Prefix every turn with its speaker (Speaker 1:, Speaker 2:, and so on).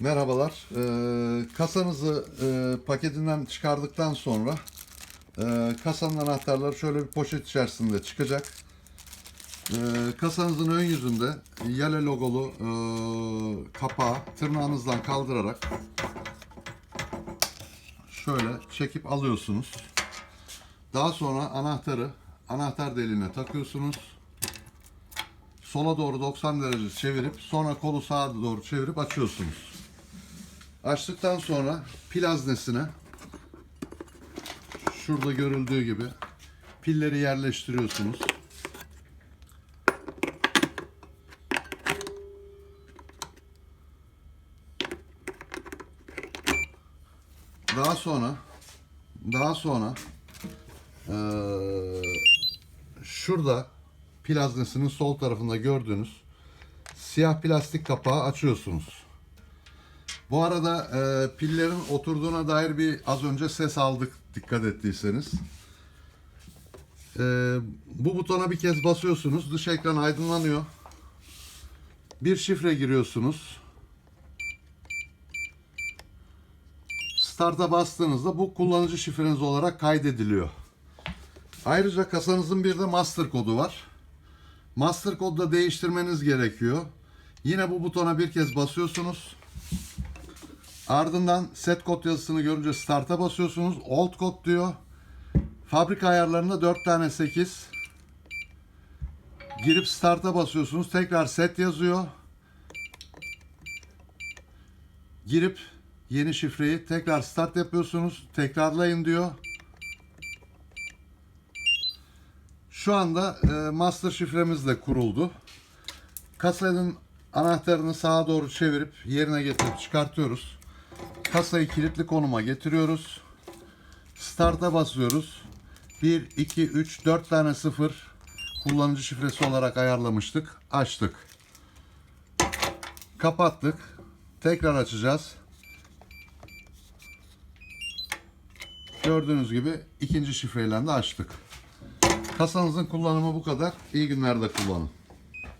Speaker 1: Merhabalar. Ee, kasanızı e, paketinden çıkardıktan sonra e, kasanın anahtarları şöyle bir poşet içerisinde çıkacak. Ee, kasanızın ön yüzünde Yale logolu e, kapağı tırnağınızdan kaldırarak şöyle çekip alıyorsunuz. Daha sonra anahtarı anahtar deliğine takıyorsunuz. Sola doğru 90 derece çevirip sonra kolu sağa doğru çevirip açıyorsunuz. Açtıktan sonra pil haznesine şurada görüldüğü gibi pilleri yerleştiriyorsunuz. Daha sonra daha sonra eee, şurada pil haznesinin sol tarafında gördüğünüz siyah plastik kapağı açıyorsunuz. Bu arada e, pillerin oturduğuna dair bir az önce ses aldık dikkat ettiyseniz. E, bu butona bir kez basıyorsunuz. Dış ekran aydınlanıyor. Bir şifre giriyorsunuz. Start'a bastığınızda bu kullanıcı şifreniz olarak kaydediliyor. Ayrıca kasanızın bir de master kodu var. Master kodu da değiştirmeniz gerekiyor. Yine bu butona bir kez basıyorsunuz. Ardından set kod yazısını görünce start'a basıyorsunuz. Old kod diyor. Fabrika ayarlarında 4 tane 8. Girip start'a basıyorsunuz. Tekrar set yazıyor. Girip yeni şifreyi tekrar start yapıyorsunuz. Tekrarlayın diyor. Şu anda e, master şifremiz de kuruldu. Kasanın anahtarını sağa doğru çevirip yerine getirip çıkartıyoruz. Kasayı kilitli konuma getiriyoruz. Start'a basıyoruz. 1, 2, 3, 4 tane 0 kullanıcı şifresi olarak ayarlamıştık. Açtık. Kapattık. Tekrar açacağız. Gördüğünüz gibi ikinci şifreyle de açtık. Kasanızın kullanımı bu kadar. İyi günlerde kullanın.